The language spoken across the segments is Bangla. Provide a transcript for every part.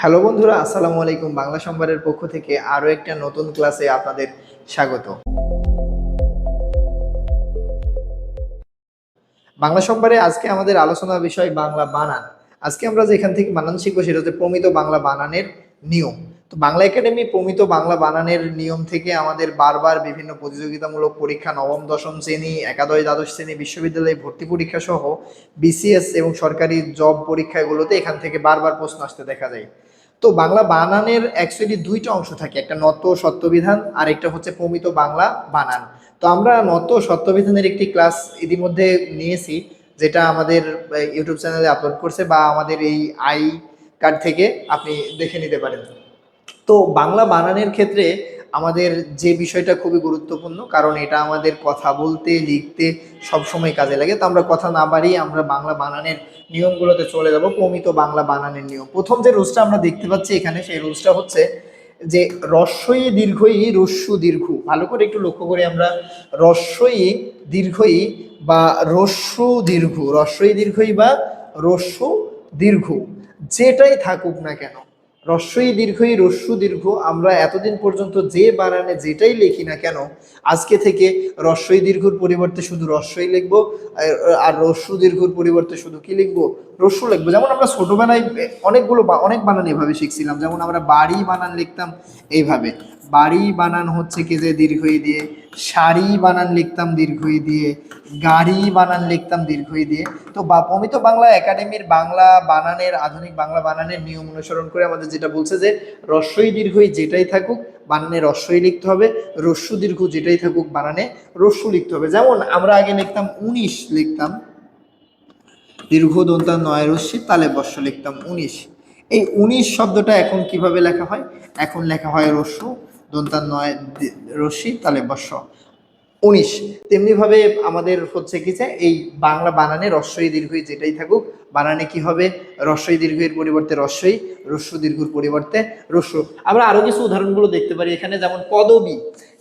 হ্যালো বন্ধুরা, আসসালামু আলাইকুম। বাংলা সম্ভারের পক্ষ থেকে আরও একটা নতুন ক্লাসে আপনাদের স্বাগত। বাংলা সম্ভারে আজকে আমাদের আলোচনা বিষয় বাংলা বানান। আজকে আমরা যেখান থেকে বানান শিখব সেটা হচ্ছে প্রমিত বাংলা বানানের নিয়ম। তো বাংলা একাডেমি প্রমিত বাংলা বানানের নিয়ম থেকে আমাদের বারবার বিভিন্ন প্রতিযোগিতামূলক পরীক্ষা, নবম, দশম শ্রেণি, একাদশ, দ্বাদশ শ্রেণি, বিশ্ববিদ্যালয়ে ভর্তি পরীক্ষা সহ বিসিএস এবং সরকারি জব পরীক্ষাগুলোতে এখান থেকে বারবার প্রশ্ন আসতে দেখা যায়। তো বাংলা বানানের অ্যাকচুয়ালি দুইটা অংশ থাকে, একটা নত সত্যবিধান আর একটা হচ্ছে প্রমিত বাংলা বানান। তো আমরা নত সত্যবিধানের একটি ক্লাস ইতিমধ্যে নিয়েছি, যেটা আমাদের ইউটিউব চ্যানেলে আপলোড করছে বা আমাদের এই আই কার্ড থেকে আপনি দেখে নিতে পারেন। তো বাংলা বানানের ক্ষেত্রে আমাদের যে বিষয়টা খুবই গুরুত্বপূর্ণ, কারণ এটা আমাদের কথা বলতে, লিখতে সবসময় কাজে লাগে। তো আমরা কথা না বাড়িয়ে আমরা বাংলা বানানের নিয়মগুলোতে চলে যাব, প্রমিত বাংলা বানানের নিয়ম। প্রথম যে রুলসটা আমরা দেখতে পাচ্ছি এখানে, সেই রুলসটা হচ্ছে যে রস্বই দীর্ঘই রস্যু দীর্ঘ। ভালো করে একটু লক্ষ্য করি আমরা। রস্বই দীর্ঘই বা রস্যু দীর্ঘ। রস্বই দীর্ঘই বা রস্যু দীর্ঘ। যেটাই থাকুক না কেন রস্বই দীর্ঘই, রস্যু দীর্ঘ। আমরা এতদিন পর্যন্ত যে বানানে যেটাই লিখি না কেন, আজকে থেকে রস্যই দীর্ঘর পরিবর্তে শুধু রস্যই লিখব আর- রস্যু দীর্ঘর পরিবর্তে শুধু কি লিখব? রস্যু লিখব। যেমন আমরা ছোটবেলায় অনেকগুলো অনেক বানান এভাবে শিখছিলাম। যেমন আমরা বাড়ি বানান লিখতাম এইভাবে। বাড়ি বানান হচ্ছে কি যে দীর্ঘই দিয়ে, শাড়ি বানান লিখতাম দীর্ঘই দিয়ে, গাড়ি বানান লিখতাম দীর্ঘই দিয়ে। তো বা প্রমিত বাংলা একাডেমির বাংলা বানানের, আধুনিক বাংলা বানানের নিয়ম অনুসরণ করে আমাদের যেটা বলছে যে রস্বই দীর্ঘই যেটাই থাকুক বানানে রস্বই লিখতে হবে। রস্যু দীর্ঘ যেটাই থাকুক বানানে রস্যু লিখতে হবে। যেমন আমরা আগে লিখতাম উনিশ লিখতাম। দীর্ঘ দন্তা নয় রস্যি তালে বর্ষ লিখতাম উনিশ। এই উনিশ শব্দটা এখন কীভাবে লেখা হয়? এখন লেখা হয় রস্যু দন্তা নয় রস্যি তালে বর্ষ। উনিশ। তেমনিভাবে আমাদের হচ্ছে কি যে এই বাংলা বানানে রস্বই দীর্ঘই যেটাই থাকুক, বানানে কি হবে? রস্বই দীর্ঘের পরিবর্তে রস্বই রস্যু দীর্ঘর পরিবর্তে রস্যু। আমরা আরও কিছু উদাহরণগুলো দেখতে পারি এখানে, যেমন পদবী।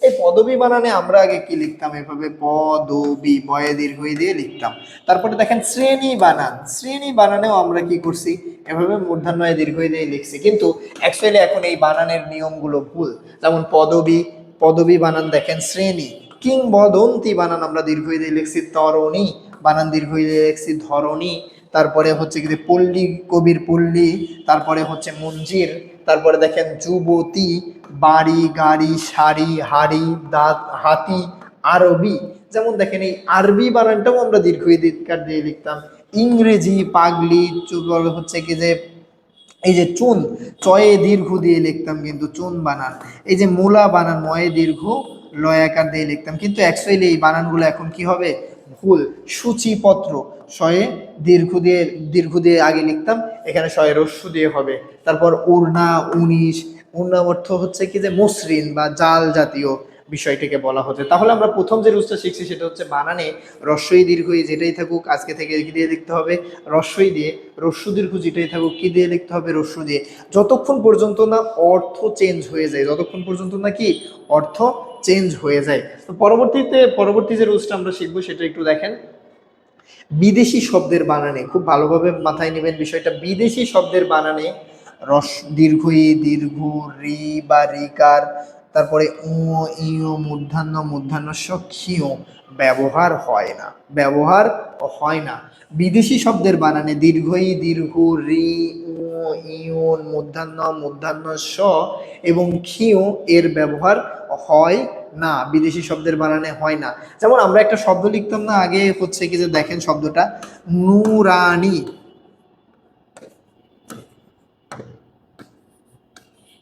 এই পদবী বানানে আমরা আগে কি লিখতাম? এভাবে পদবী বয়ে দীর্ঘই দিয়ে লিখতাম। তারপরে দেখেন শ্রেণি বানান শ্রেণি বানানেও আমরা কি করছি? এভাবে মূর্ধান্বয়ে দীর্ঘ দিয়ে লিখছি। কিন্তু অ্যাকচুয়ালি এখন এই বানানের নিয়মগুলো ভুল। যেমন পদবী পদবী বানান দেখেন, শ্রেণি। কিংবদন্তি বানান আমরা দীর্ঘ দিয়ে লিখছি, তরণী। বানান দীর্ঘ দিয়ে লিখছি, ধরণী। তারপরে হচ্ছে কি পল্লী, কবির পল্লী, তারপরে হচ্ছে মঞ্জির, তারপরে দেখেন যুবতী, বাড়ি, গাড়ি, শাড়ি, হাড়ি, দাঁত, হাতি, আরবি। যেমন দেখেন এই আরবি বানানটাও আমরা দীর্ঘ দীর্ঘার দিয়ে লিখতাম। ইংরেজি, পাগলি হচ্ছে কি যে এই যে চুন, চয়ে দীর্ঘ দিয়ে লিখতাম কিন্তু চুন বানান। এই যে মূলা বানান, ময়ে দীর্ঘ, লয়াকার দিয়ে লিখতাম। কিন্তু অ্যাকচুয়ালি এই বানানগুলো এখন কি হবে? ভুল। সূচিপত্র। শয়ে দীর্ঘ দিয়ে দীর্ঘ দিয়ে আগে লিখতাম, এখানে শয়ে রস্যু দিয়ে হবে। তারপর উড়না, উনিশ, উড়না অর্থ হচ্ছে কি যে মসৃণ বা জাল জাতীয় বিষয়টিকে বলা হচ্ছে। তাহলে আমরা প্রথম যে রুলসটা শিখছি সেটা হচ্ছে বানানে রস্বই দীর্ঘই যেটাই থাকুক, আজকে থেকে কি দিয়ে লিখতে হবে? রস্বই দিয়ে, রস্যু দীর্ঘ যেটাই থাকুক, কি দিয়ে লিখতে হবে? রস্যু দিয়ে। যতক্ষণ পর্যন্ত না অর্থ চেঞ্জ হয়ে যায়, যতক্ষণ পর্যন্ত না কি? অর্থ চেঞ্জ হয়ে যায়। তো পরবর্তীতে, পরবর্তী যে রুলসটা আমরা শিখব সেটা একটু দেখেন। বিদেশি শব্দের বানানে, খুব ভালোভাবে মাথায় নেবেন বিষয়টা, বিদেশি শব্দের বানানে রস, দীর্ঘই, দীর্ঘ, রি, বা, রিকার, তারপরে উ, ইউ, মূর্ধান্য মূর্ধান্য ক্ষীয় ব্যবহার হয় না, ব্যবহার হয় না। বিদেশি শব্দের বানানে দীর্ঘই, দীর্ঘ, রি, উ ইউন মূর্ধান্য মূর্ধান্য স এবং ক্ষীয় এর ব্যবহার হয় না, বিদেশি শব্দের বানানে হয় না। যেমন আমরা একটা শব্দ লিখতাম না, আগে হচ্ছে কি যে দেখেন শব্দটা, নুরানি।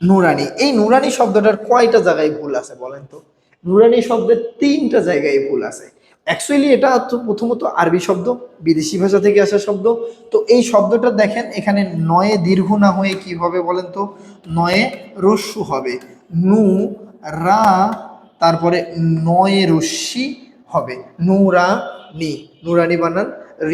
নুরানি। এই নুরানি শব্দটার কয়টা জায়গায় ভুল আছে বলেন তো? নুরানি শব্দের তিনটা জায়গায় ভুল আছে। অ্যাকচুয়ালি এটা তো প্রথমত আরবি শব্দ, বিদেশি ভাষা থেকে আসা শব্দ। তো এই শব্দটা দেখেন, এখানে নয়ে দীর্ঘ না হয়ে কি হবে বলেন তো? নয়ে রস্যু হবে। নু, রা তারপরে নয়ে রশ্মি হবে। নুরা নি নুরানি বানান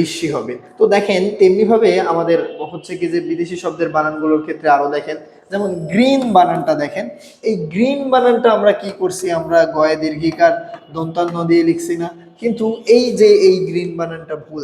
ঋষি হবে। তো দেখেন, তেমনিভাবে আমাদের হচ্ছে কি যে বিদেশি শব্দের বানানগুলোর ক্ষেত্রে আরও দেখেন, যেমন গ্রিন বানানটা দেখেন। এই গ্রিন বানানটা আমরা কি করছি? আমরা গয়ে দীর্ঘিকার দন্তান্ন দিয়ে লিখছি না। কিন্তু এই যে এই গ্রিন বানানটা ভুল,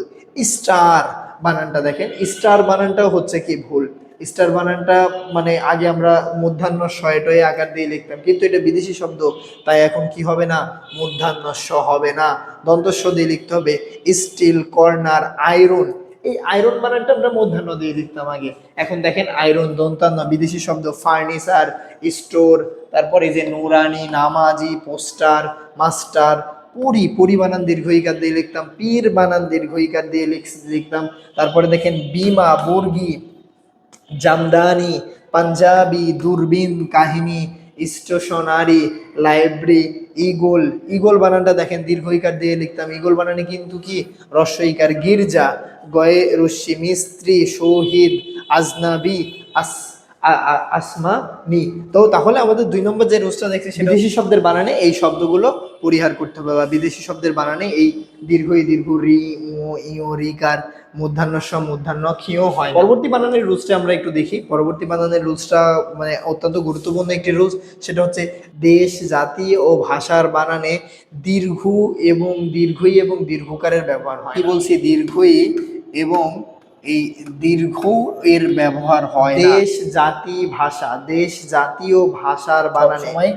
স্টার বানানটা দেখেন, স্টার বানানটাও হচ্ছে কি ভুল। স্টার বানানটা মানে আগে আমরা মূর্ধান্য শয়টয়ে আকার দিয়ে লিখতাম। কিন্তু এটা বিদেশি শব্দ, তাই এখন কি হবে না? মূর্ধান্য স হবে না। দন্তস্ব দিয়ে লিখতে হবে স্টিল, কর্নার, আয়রন। এই আয়রন বানানটা আমরা মধ্যাহ্ন দিয়ে লিখতাম আগে। এখন দেখেন আয়রন দন্তান্ন বিদেশি শব্দ, ফার্নিচার, স্টোর, তারপরে যে নুরানি, নামাজি, পোস্টার, মাস্টার, পুরি পুরি বানান দীর্ঘইকার দিয়ে লিখতাম, পীর বানান দীর্ঘইকার দিয়ে লিখ- লিখতাম। তারপরে দেখেন বিমা, বর্গি জামদানি, পাঞ্জাবি, দূরবীন কাহিনী স্টেশনারি লাইব্রেরি ইগল ইগল বানানটা দেখেন, দীর্ঘইকার দিয়ে লিখতাম। ইগল বানানি কিন্তু কি? রস্বইকার গির্জা, গয়ে রশ্মি মিস্ত্রি, শহীদ, আজনাবি, আস আসমা নি তো তাহলে আমাদের দুই নম্বর যে রুলসটা দেখছি সেটা বিদেশি শব্দের বানানে এই শব্দগুলো পরিহার করতে হবে বা বিদেশি শব্দের বানানে এই দীর্ঘ দীর্ঘ রি ও ইও রিকার মূর্ধান্য স মূর্ধান্য ক্ষীয় হয় পরবর্তী বানানের রুলসটা আমরা একটু দেখি। পরবর্তী বানানের রুলসটা মানে অত্যন্ত গুরুত্বপূর্ণ একটি রুলস সেটা হচ্ছে দেশ জাতি ও ভাষার বানানে দীর্ঘ এবং দীর্ঘই এবং দীর্ঘকারের ব্যবহার হয় কি বলছি? দীর্ঘই এবং এই দীর্ঘ এর ব্যবহার হয় দেশ জাতি ভাষা। দেশ জাতীয় ভাষার বানানে সময়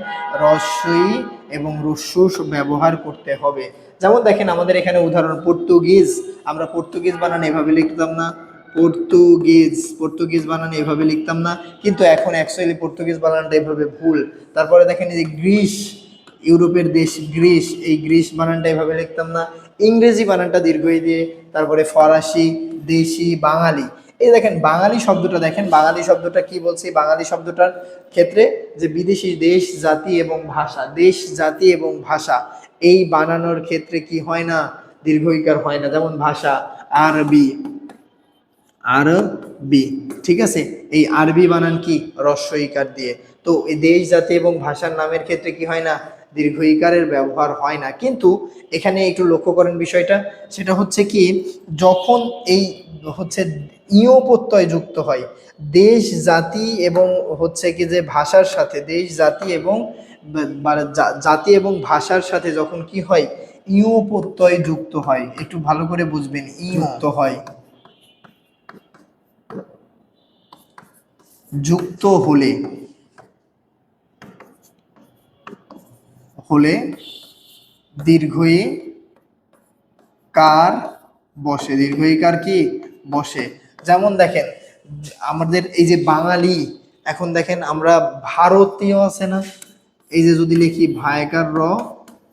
রস্যই এবং রস্যুস ব্যবহার করতে হবে। যেমন দেখেন আমাদের এখানে উদাহরণ পর্তুগিজ। আমরা পর্তুগিজ বানান এভাবে লিখতাম না। পর্তুগিজ পর্তুগিজ বানান এভাবে লিখতাম না। কিন্তু এখন অ্যাকচুয়ালি পর্তুগিজ বানানটা এভাবে ভুল। তারপরে দেখেন এই যে গ্রিস ইউরোপের দেশ গ্রিস। এই গ্রিস বানানটা এভাবে লিখতাম না। ইংরেজি বানানটা দীর্ঘই দিয়ে, তারপরে ফরাসি, দেশি, বাঙালি। এই দেখেন, বাঙালি শব্দটা দেখেন, বাঙালি শব্দটা কি বলছি? বাঙালি শব্দটার ক্ষেত্রে যে বিদেশি দেশ, জাতি এবং ভাষা, দেশ, জাতি এবং ভাষা, এই বানানোর ক্ষেত্রে কি হয় না? দীর্ঘইকার হয় না। যেমন ভাষা, আরবি আরবি, ঠিক আছে? এই আরবি বানান কি? রস্বইকার দিয়ে। তো এই দেশ, জাতি এবং ভাষার নামের ক্ষেত্রে কি হয় না? দীর্ঘ ইকারের ব্যবহার হয় না। কিন্তু এখানে একটু লক্ষ্য করেন বিষয়টা সেটা হচ্ছে কি যখন এই হচ্ছে ইয় প্রত্যয় যুক্ত হয় দেশ জাতি এবং হচ্ছে কি যে ভাষার সাথে দেশ জাতি এবং জাতি এবং ভাষার সাথে যখন কি হয় ইয় প্রত্যয় যুক্ত হয়। একটু ভালো করে বুঝবেন ই যুক্ত হয়। যুক্ত হলে হলে দীর্ঘই কার বসে? দীর্ঘই কার কি? বসে। যেমন দেখেন, আমাদের এই যে বাঙালি, এখন দেখেন আমরা ভারতীয় আছে না? এই যে যদি লিখি ভায়কার র,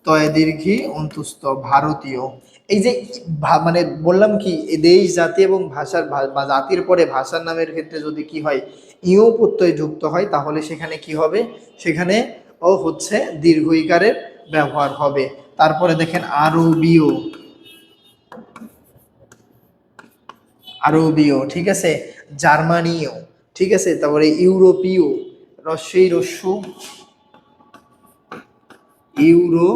তয় দীর্ঘি অন্তুস্ত ভারতীয়। এই যে মানে বললাম কি দেশ, জাতি এবং ভাষার বা জাতির পরে ভাষার নামের ক্ষেত্রে যদি কি হয়, ইউ প্রত্যয় যুক্ত হয়, তাহলে সেখানে কি হবে? সেখানে ও হচ্ছে দীর্ঘ ইকারের ব্যবহার হবে। তারপরে দেখেন আরবীয়। আরবীয়, ঠিক আছে? জার্মানীয়, ঠিক আছে? তারপরে ইউরোপীয় রস্যই রস্যু ইউরো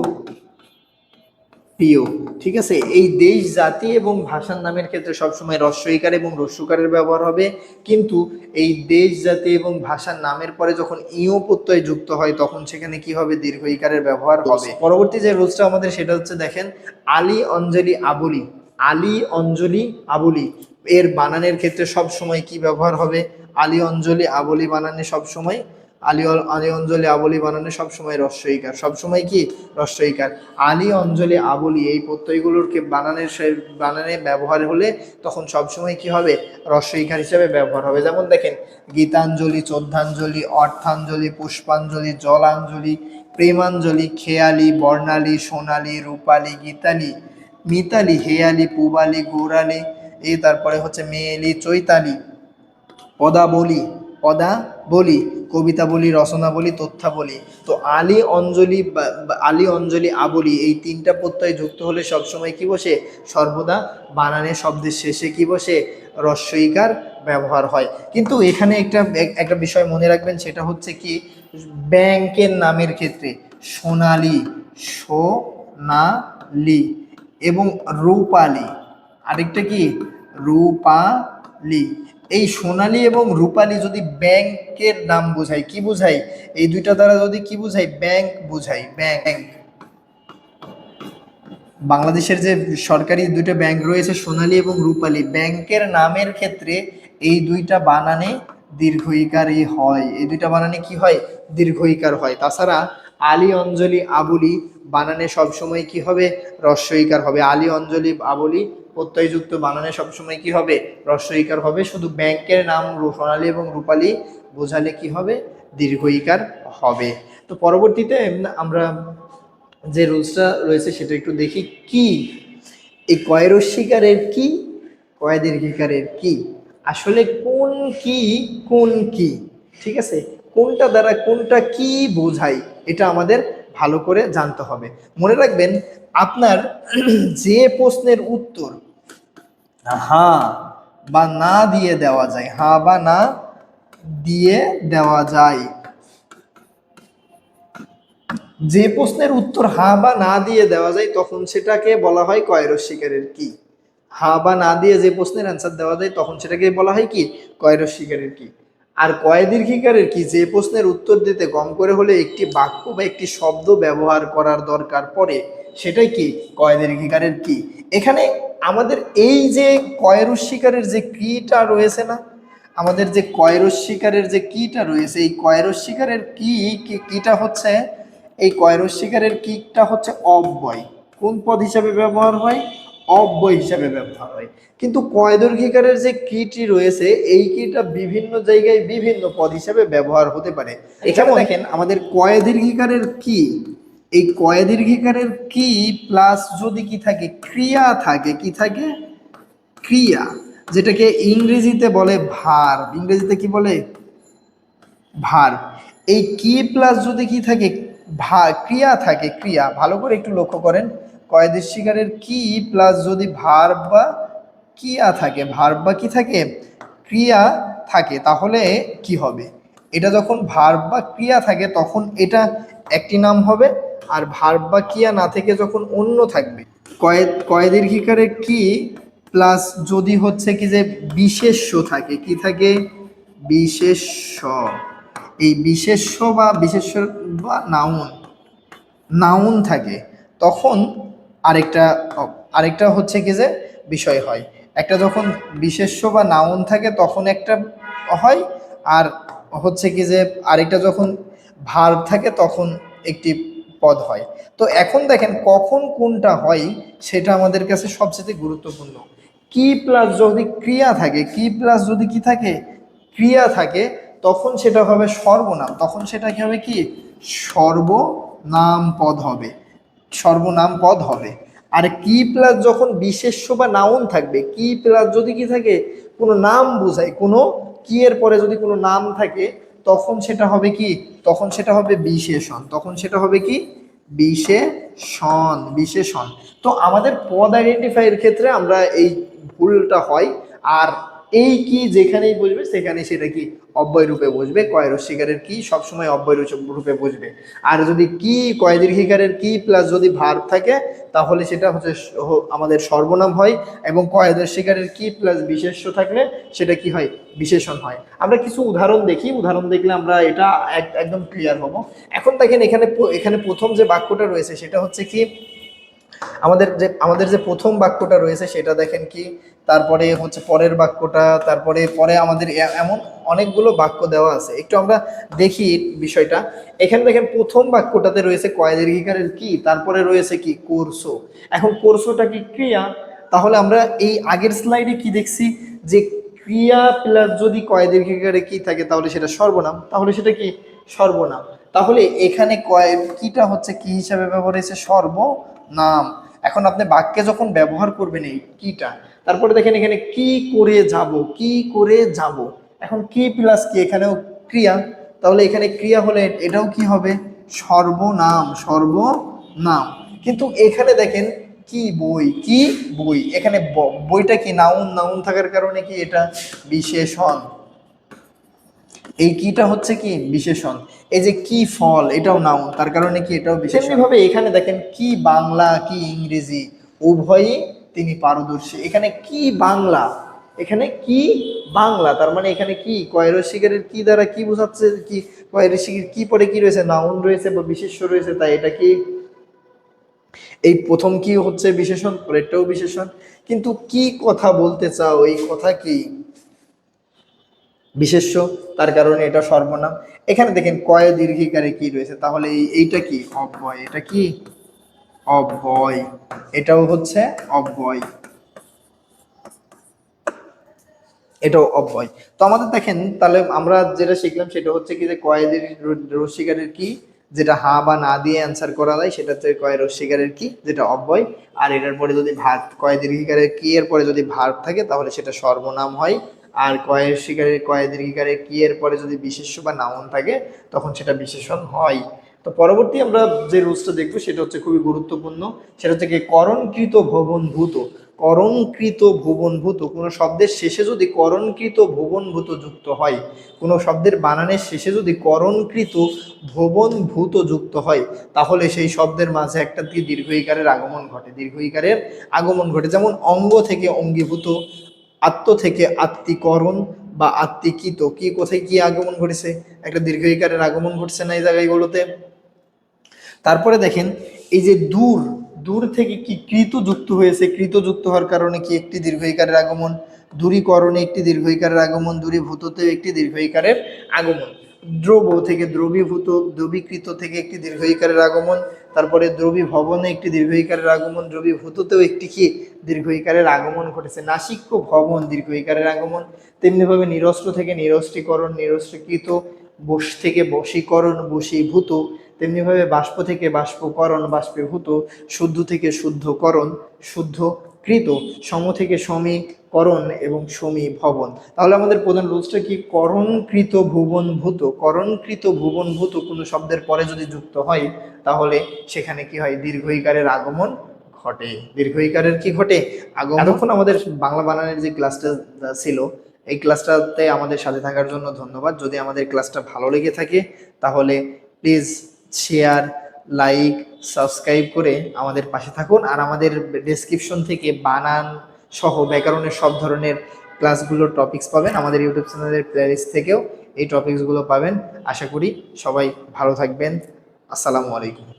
প্রিয় ঠিক আছে? এই দেশ জাতি এবং ভাষার নামের ক্ষেত্রে সবসময় রস্বইকার এবং রস্যকারের ব্যবহার হবে। কিন্তু এই দেশ জাতি এবং ভাষার নামের পরে যখন ইও প্রত্যয় যুক্ত হয় তখন সেখানে কি হবে? দীর্ঘ ইকারের ব্যবহার হবে। পরবর্তী যে রোজটা আমাদের সেটা হচ্ছে দেখেন আলী অঞ্জলি আবুলি। আলী অঞ্জলি আবুলি। এর বানানের ক্ষেত্রে সব সময় কি ব্যবহার হবে? আলী অঞ্জলি আবলি বানানে সব সময় আলী আলী অঞ্জলি আবলি বানানে সবসময় রস্বইকার সবসময় কি? রস্বইকার আলী অঞ্জলি আবলি এই প্রত্যয়গুলোরকে বানানের বানানে ব্যবহার হলে তখন সবসময় কি হবে? রস্বইকার হিসেবে ব্যবহার হবে। যেমন দেখেন, গীতাঞ্জলি, চোদ্ধাঞ্জলি, অর্থাঞ্জলি, পুষ্পাঞ্জলি, জলাঞ্জলি, প্রেমাঞ্জলি, খেয়ালি, বর্ণালী, সোনালি, রূপালী, গীতালি, মিতালি, হেয়ালি, পুবালি, গৌরালি এই তারপরে হচ্ছে মেয়েলি, চৈতালি পদা বলি পদা বলি কবিতা বলি রচনা বলি তথ্যা বলি তো আলী, অঞ্জলি আলী, অঞ্জলি, আবলি এই তিনটা প্রত্যয় যুক্ত হলে সবসময় কি বসে? সর্বদা বানানের শব্দের শেষে কি বসে? রস্বইকার ব্যবহার হয়। কিন্তু এখানে একটা এক- একটা বিষয় মনে রাখবেন, সেটা হচ্ছে কি, ব্যাংকের নামের ক্ষেত্রে সোনালি সোনালি এবং রূপালি। আরেকটা কি? রূপালি। এই সোনালী এবং রূপালী যদি ব্যাংকের নাম বোঝায় কি বোঝায় এই দুইটা দ্বারা যদি কি বোঝায় ব্যাংক বোঝায় ব্যাংক। বাংলাদেশের যে সরকারি দুইটা ব্যাংক রয়েছে, সোনালী এবং রূপালী, ব্যাংকের নামের ক্ষেত্রে এই দুইটা বানানে দীর্ঘইকারই হয়। এই দুইটা বানানে কি হয়? দীর্ঘইকার হয়। তাছাড়া আলী, অঞ্জলি, আবুলি বানানে সবসময় কি হবে? রস্বইকার হবে। আলী, অঞ্জলি, আবুলি প্রত্যয়যুক্ত বানানে সবসময় কি হবে? রস্বইকার হবে। শুধু ব্যাংকের নাম সোনালী এবং রূপালী বোঝালে কি হবে? দীর্ঘইকার হবে। তো পরবর্তীতে আমরা যে রুলসটা রয়েছে সেটা একটু দেখি। কি? এই কয়রস্বীকারের কি? কয় দীর্ঘিকারের কি? আসলে কোন কি কোন কি? ঠিক আছে? কোনটা দ্বারা কোনটা কি বোঝায় এটা আমাদের ভালো করে জানতে হবে। মনে রাখবেন, আপনার যে প্রশ্নের উত্তর হ্যাঁ বা না দিয়ে দেওয়া যায় হ্যাঁ বা না দিয়ে দেওয়া যায়। যে প্রশ্নের উত্তর হা বা না দিয়ে দেওয়া যায়, তখন সেটাকে বলা হয় কয়রস্বীকারের কি? হা বা না দিয়ে যে প্রশ্নের অ্যান্সার দেওয়া যায়, তখন সেটাকে বলা হয় কি? কয়রস্বীকারের কি? আর কয় দীর্ঘিকারের কি যে প্রশ্নের উত্তর দিতে কম করে হলে একটি বাক্য বা একটি শব্দ ব্যবহার করার দরকার পড়ে, সেটাই কি কয় দীর্ঘিকারের কি? এখানে আমাদের এই যে কয়রস্বীকারের যে কিটা রয়েছে না, আমাদের যে কয়রস্বীকারের যে কিটা রয়েছে, এই কয়রস্বীকারের কি- কিটা হচ্ছে? এই কয়রস্বীকারের কিটা হচ্ছে অব্যয়। কোন পদ হিসাবে ব্যবহার হয়? অব্যয় হিসাবে ব্যবহার হয়। কিন্তু কয়দর্ঘিকারের যে কিটি রয়েছে এই কিটা বিভিন্ন জায়গায় বিভিন্ন পদ হিসাবে ব্যবহার হতে পারে। এখানে দেখেন আমাদের কয়দীর্ঘিকারের কি এই কয়দীর্ঘিকারের কি প্লাস যদি কি থাকে ক্রিয়া থাকে কি থাকে? ক্রিয়া যেটাকে ইংরেজিতে বলে ভার। ইংরেজিতে কি বলে? ভার। এই কি প্লাস যদি কি থাকে ভা ক্রিয়া থাকে ক্রিয়া ভালো করে একটু লক্ষ্য করেন। কয়েদের শিকারের কি প্লাস যদি ভার বা ক্রিয়া থাকে ভার বা কি থাকে? ক্রিয়া থাকে, তাহলে কি হবে? এটা যখন ভার বা ক্রিয়া থাকে, তখন এটা একটি নাম হবে, আর ভার বা ক্রিয়া না থেকে যখন অন্য থাকবে, কয়েদ কয়েদীর্ঘিকারের কি প্লাস যদি হচ্ছে কি যে বিশেষ্য থাকে, কি থাকে? বিশেষ্য। এই বিশেষ্য বা বিশেষ্য বা নাউন নাউন থাকে, তখন আরেকটা আরেকটা হচ্ছে কি যে বিষয় হয়। একটা যখন বিশেষ্য বা নাউন থাকে তখন একটা হয়, আর হচ্ছে কি যে আরেকটা যখন ভার্ব থাকে তখন একটি পদ হয়। তো এখন দেখেন কখন কোনটা হয় সেটা আমাদের কাছে সবচেয়ে গুরুত্বপূর্ণ। কি প্লাস যদি ক্রিয়া থাকে, কি প্লাস যদি কি থাকে, ক্রিয়া থাকে, তখন সেটা হবে সর্বনাম। তখন সেটা কি হবে কি? সর্বনাম পদ হবে। সর্বনাম পদ হবে। আর কি প্লাস যখন বিশেষ্য বা নাউন থাকবে, কি প্লাস যদি কি থাকে, কোনো নাম বোঝায়, কোনো কি এর পরে যদি কোনো নাম থাকে, তখন সেটা হবে কি? তখন সেটা হবে বিশেষণ, তখন সেটা হবে কি? বিশেষণ বিশেষণ। তো আমাদের পদ আইডেন্টিফাইয়ের ক্ষেত্রে আমরা এই ভুলটা হয়, আর এই কি যেখানেই বসবে, সেখানে সেটা কি অব্যয় রূপে বসবে কয় রস্বীকারের কি সবসময় অব্যয় রূপে- বসবে। আর যদি কি কয় দীর্ঘিকারের কি প্লাস যদি ভার থাকে, তাহলে সেটা হচ্ছে আমাদের সর্বনাম হয় এবং কয় দর্শিকারের কি প্লাস বিশেষ্য থাকলে সেটা কি হয়? বিশেষণ হয়। আমরা কিছু উদাহরণ দেখি, উদাহরণ দেখলে আমরা এটা এক- একদম ক্লিয়ার হব। এখন দেখেন এখানে এখানে প্রথম যে বাক্যটা রয়েছে সেটা হচ্ছে কি আমাদের যে আমাদের যে প্রথম বাক্যটা রয়েছে সেটা দেখেন কি, তারপরে হচ্ছে পরের বাক্যটা, তারপরে পরে আমাদের এমন অনেকগুলো বাক্য দেওয়া আছে। একটু আমরা দেখি বিষয়টা। এখানে দেখেন প্রথম বাক্যটাতে রয়েছে কয়দীর্ঘিকারের কি, তারপরে রয়েছে কি, কোর্সো। এখন কোর্সোটা কি ক্রিয়া? তাহলে আমরা এই আগের স্লাইডে কি দেখছি? যে ক্রিয়া প্লাস যদি কয়দীর্ঘিকারে কি থাকে, তাহলে সেটা সর্বনাম। তাহলে সেটা কি? সর্বনাম। তাহলে এখানে কয়, কিটা হচ্ছে কি হিসাবে ব্যবহার হয়েছে? সর্বনাম এখন আপনি বাক্যে যখন ব্যবহার করবেন এই কিটা, তারপরে দেখেন এখানে কি করে যাব, কি করে যাব। এখন কি প্লাস কি, এখানেও ক্রিয়া। তাহলে এখানে ক্রিয়া হলে এটাও কি হবে? সর্বনাম সর্বনাম কিন্তু এখানে দেখেন কি বই কি বই? এখানে বইটা কি নাউন? নাউন থাকার কারণে কি এটা? বিশেষণ। এই কিটা হচ্ছে কি বিশেষণ? এই যে কি ফল এটাও নাউন তার কারণে কি এটাও বিশেষণ? ভাবে এখানে দেখেন কি বাংলা কি ইংরেজি, উভয়ই তিনি পারদর্শী। এখানে কি বাংলা, এখানে কি বাংলা, তার মানে এখানে কি কয়রসিকারের কি দ্বারা কি বোঝাচ্ছে কি কয়রসিকের কি পরে কি রয়েছে? নাউন রয়েছে বা বিশেষ্য রয়েছে, তাই এটা কি? এই প্রথম কি হচ্ছে বিশেষণ, পরেরটাও বিশেষণ। কিন্তু কি কথা বলতে চাও, এই কথা কি? বিশেষ্য, তার কারণে এটা সর্বনাম। এখানে দেখেন কয় দীর্ঘিকারে কি রয়েছে, তাহলে এইটা কি? অব্যয়। এটা কি? অব্যয়। এটাও হচ্ছে অব্যয়। এটাও অব্যয়। তো আমাদের দেখেন, তাহলে আমরা যেটা শিখলাম সেটা হচ্ছে কি যে কয়েদের রসিকারের কি? যেটা হা বা না দিয়ে অ্যান্সার করা যায়, সেটা হচ্ছে কয় রসিকারের কি? যেটা অব্যয়। আর এটার পরে যদি ভার কয় দীর্ঘিকারের কি এর পরে যদি ভার থাকে, তাহলে সেটা সর্বনাম হয় আর কয়ের শিকারের কয় দীর্ঘিকারের কি এর পরে যদি বিশেষ্য বা নাউন থাকে, তখন সেটা বিশেষণ হয়। তো পরবর্তী আমরা যে রুলসটা দেখব, সেটা হচ্ছে খুবই গুরুত্বপূর্ণ। সেটা হচ্ছে কি, করণকৃত ভবনভূত। করণকৃত ভুবনভূত। কোনো শব্দের শেষে যদি করণকৃত ভুবনভূত যুক্ত হয়, কোনো শব্দের বানানের শেষে যদি করণকৃত ভুবনভূত যুক্ত হয়, তাহলে সেই শব্দের মাঝে একটা কি দীর্ঘইকারের আগমন ঘটে। দীর্ঘইকারের আগমন ঘটে, যেমন অঙ্গ থেকে অঙ্গীভূত আত্ম থেকে আত্মিকরণ বা আত্মিকিত। কি, কোথায় কি আগমন ঘটেছে? একটা দীর্ঘিকারের আগমন ঘটছে না এই জায়গাগুলোতে? তারপরে দেখেন, এই যে দূর দূর থেকে কি কৃত যুক্ত হয়েছে? কৃত যুক্ত হওয়ার কারণে কি একটি দীর্ঘিকারের আগমন? দূরীকরণে একটি দীর্ঘিকারের আগমন? দূরীভূততে একটি দীর্ঘিকারের আগমন। দ্রব থেকে দ্রবীভূত, দ্রবীকৃত থেকে একটি দীর্ঘইকারের আগমন, তারপরে দ্রবী ভবনে একটি দীর্ঘইকারের আগমন, দ্রবীভূততেও একটি কি? দীর্ঘইকারের আগমন ঘটেছে। নাসিক্য ভবন দীর্ঘইকারের আগমন। তেমনিভাবে নিরস্ত্র থেকে নিরস্ত্রীকরণ, নিরস্ত্রীকৃত, বস থেকে বশীকরণ, বশীভূত, তেমনিভাবে বাষ্প থেকে বাষ্পকরণ, বাষ্পীভূত, শুদ্ধ থেকে শুদ্ধকরণ শুদ্ধকৃত সম থেকে সমীকরণ এবং সমী ভবন তাহলে আমাদের প্রধান রুলসটা কি? করণকৃত ভুবনভূত। করণকৃত ভুবনভূত কোনো শব্দের পরে যদি যুক্ত হয় তাহলে সেখানে কি হয়? দীর্ঘইকারের আগমন ঘটে। দীর্ঘইকারের কি ঘটে? আগমন এতক্ষণ আমাদের বাংলা বানানের যে ক্লাসটা ছিল এই ক্লাসটাতে আমাদের সাথে থাকার জন্য ধন্যবাদ। যদি আমাদের ক্লাসটা ভালো লেগে থাকে তাহলে প্লিজ শেয়ার লাইক সাবস্ক্রাইব করে আমাদের পাশে থাকুন আর আমাদের ডেসক্রিপশন থেকে বানান সহ ব্যাকরণের সব ধরনের ক্লাসগুলোর টপিক্স পাবেন আমাদের ইউটিউব চ্যানেলের প্লেলিস্ট থেকেও এই টপিকসগুলো পাবেন। আশা করি সবাই ভালো থাকবেন। আসসালামু আলাইকুম।